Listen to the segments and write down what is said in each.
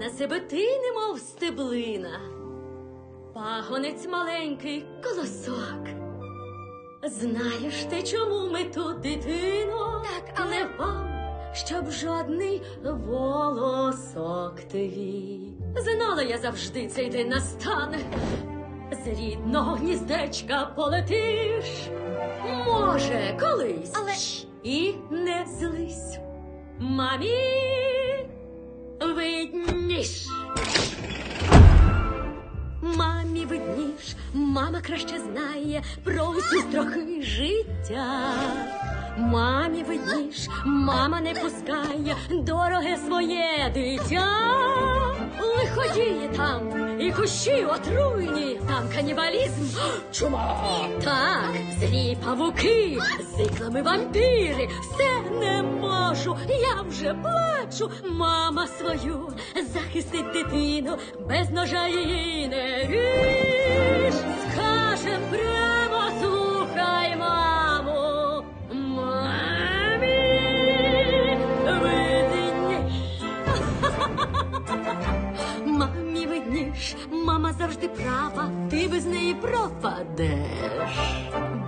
на себе ти, немов стеблина, пагонець маленький колосок. Знаєш ти, чому ми тут, дитино? Так, але- не вам, щоб жодний волосок твій. Знала я завжди цей день настане. З рідного гніздечка полетиш. Може, колись. Але- І не злись. Мамі, видніш. Мамі видніш, мама краще знає про усі строки життя. Мамі видніш, мама не пускає дороге своє дитя. Лиходіє там, і кущі отруйні, там канібалізм, чума. Так, злі павуки, з вампіри, все не можу, я вже плачу. Мама свою захистить дитину, без ножа її не ріж. Скажем прямо, слухай, маму, мамі, видніш. Мамі видніш, мама завжди права, ти без неї пропадеш.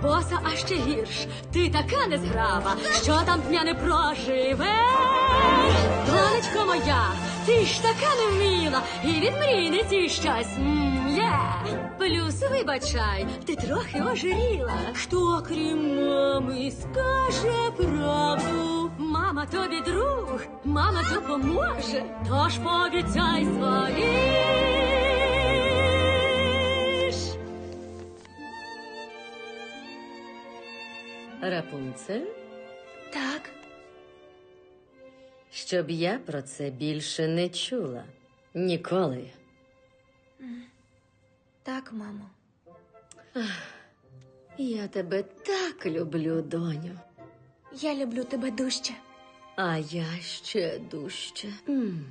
Боса, а ще гірш, ти така незграва, що там дня не проживеш. Донечко моя, ти ж така невміла, і від мрій не ті щось є. Плюс вибачай, ти трохи ожиріла. Хто крім мами скаже правду? Мама тобі друг, мама допоможе, тож пообіцяй своїш. Рапунцель, Так, щоб я про це більше не чула. Ніколи. так, мамо. Я тебе так люблю, доню. Я люблю тебе дужче. А я ще дужче. М.